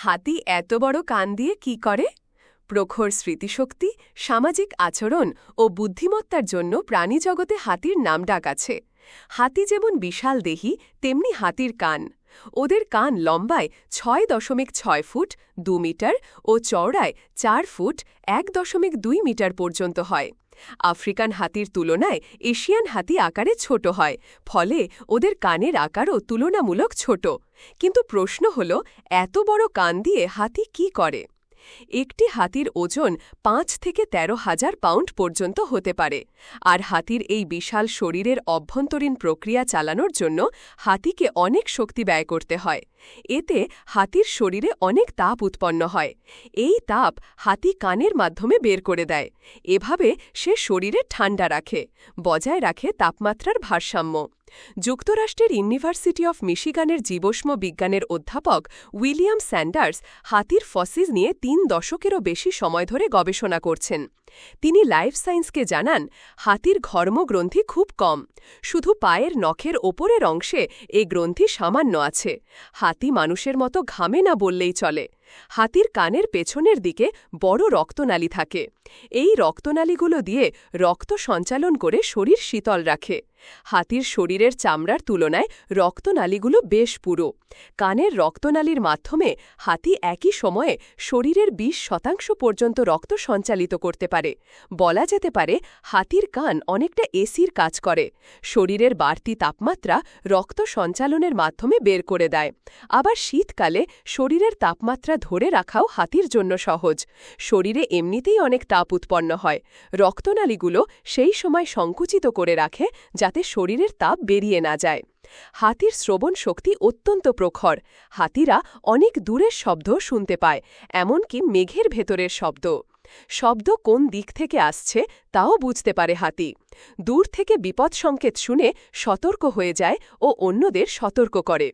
হাতি এত বড় কান দিয়ে কি করে? প্রখর স্মৃতিশক্তি, সামাজিক আচরণ ও বুদ্ধিমত্তার জন্য প্রাণীজগতে হাতির নাম ডাক আছে। হাতি যেমন বিশাল দেহি, তেমনি হাতির কান। ওদের কান লম্বায় ছয় দশমিক ছয় ফুট, দু মিটার ও চওড়ায় চার ফুট, এক দশমিক দুই মিটার পর্যন্ত হয়। আফ্রিকান হাতির তুলনায় এশিয়ান হাতি আকারে ছোট হয়, ফলে ওদের কানের আকারও তুলনামূলক ছোট। কিন্তু প্রশ্ন হল, এত বড় কান দিয়ে হাতি কি করে? একটি হাতির ওজন পাঁচ থেকে তেরো হাজার পাউন্ড পর্যন্ত হতে পারে, আর হাতির এই বিশাল শরীরের অভ্যন্তরীণ প্রক্রিয়া চালানোর জন্য হাতিকে অনেক শক্তি ব্যয় করতে হয়। এতে হাতির শরীরে অনেক তাপ উৎপন্ন হয়। এই তাপ হাতি কানের মাধ্যমে বের করে দেয়। এভাবে সে শরীরে ঠান্ডা রাখে, বজায় রাখে তাপমাত্রার ভারসাম্য। যুক্তরাষ্ট্রের ইউনিভার্সিটি অফ মিশিগানের জীবষ্ম বিজ্ঞানের অধ্যাপক উইলিয়াম স্যান্ডার্স হাতির ফসিস নিয়ে তিন দশকেরও বেশি সময় ধরে গবেষণা করছেন। তিনি লাইফ সায়েন্সকে জানান, হাতির ঘর্মগ্রন্থি খুব কম। শুধু পায়ের নখের ওপরের অংশে এই গ্রন্থি সামান্য আছে। হাতি মানুষের মতো ঘামে না বললেই চলে। হাতির কানের পেছনের দিকে বড় রক্তনালী থাকে। এই রক্তনালীগুলো দিয়ে রক্ত সঞ্চালন করে শরীর শীতল রাখে। হাতির শরীরের চামড়ার তুলনায় রক্তনালীগুলো বেশ পুরো। কানের রক্তনালীর মাধ্যমে হাতি একই সময়ে শরীরের ২০ শতাংশ পর্যন্ত রক্ত সঞ্চালিত করতে পারে। বলা যেতে পারে, হাতির কান অনেকটা এসির কাজ করে। শরীরের বাড়তি তাপমাত্রা রক্ত সঞ্চালনের মাধ্যমে বের করে দেয়। আবার শীতকালে শরীরের তাপমাত্রা ধরে রাখাও হাতির জন্য সহজ। শরীরে এমনিতেই অনেক তাপ উৎপন্ন হয়। রক্তনালীগুলো সেই সময় সংকুচিত করে রাখে যাতে শরীরের তাপ বেরিয়ে না যায়। হাতির শ্রবণ শক্তি অত্যন্ত প্রখর। হাতিরা অনেক দূরের শব্দ শুনতে পায়, এমনকি মেঘের ভেতরের শব্দ শব্দ কোন দিক থেকে আসছে তাও বুঝতে পারে হাতি। দূর থেকে বিপদ সংকেত শুনে সতর্ক হয়ে যায় ও অন্যদের সতর্ক করে।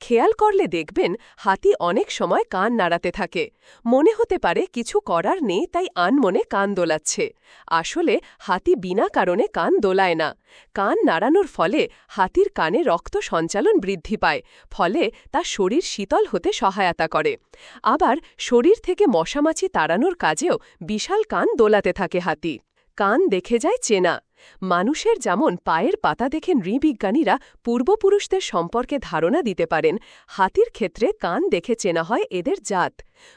খেয়াল করলে দেখবেন হাতি অনেক সময় কান নাড়াতে থাকে। মনে হতে পারে কিছু করার নেই, তাই আনমনে কান দোলাচ্ছে। আসলে হাতি বিনা কারণে কান দোলায় না। কান নাড়ানোর ফলে হাতির কানে রক্ত সঞ্চালন বৃদ্ধি পায়, ফলে তা শরীর শীতল হতে সহায়তা করে। আবার শরীর থেকে মশামাছি তাড়ানোর কাজেও বিশাল কান দোলাতে থাকে হাতি। কান দেখে যায় চেনা। মানুষের যেমন পায়ের পাতা দেখে নৃবিজ্ঞানীরা পূর্বপুরুষদের সম্পর্কে ধারণা দিতে পারেন, হাতির ক্ষেত্রে কান দেখে চেনা হয় এদের জাত।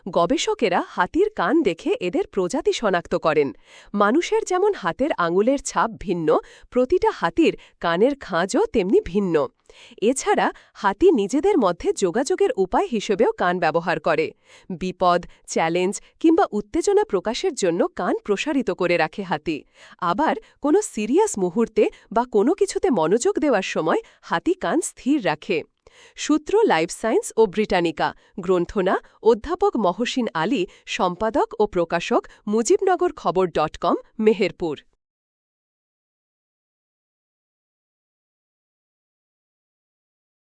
গবেষকেরা হাতির কান দেখে এদের প্রজাতি শনাক্ত করেন। মানুষের যেমন হাতের আঙুলের ছাপ ভিন্ন, প্রতিটা হাতির কানের খাঁজও তেমনি ভিন্ন। এছাড়া হাতি নিজেদের মধ্যে যোগাযোগের উপায় হিসেবেও কান ব্যবহার করে। বিপদ, চ্যালেঞ্জ কিংবা উত্তেজনা প্রকাশের জন্য কান প্রসারিত করে রাখে হাতি। আবার কোনো সিরিয়াস মুহূর্তে বা কোনো কিছুতে মনোযোগ দেওয়ার সময় হাতি কান স্থির রাখে। সূত্র লাইফ সায়েন্স ও ব্রিটানিকা। গ্রন্থনা অধ্যাপক মহসিন আলী, সম্পাদক ও প্রকাশক মুজিবনগর খবর ডট কম, মেহেরপুর।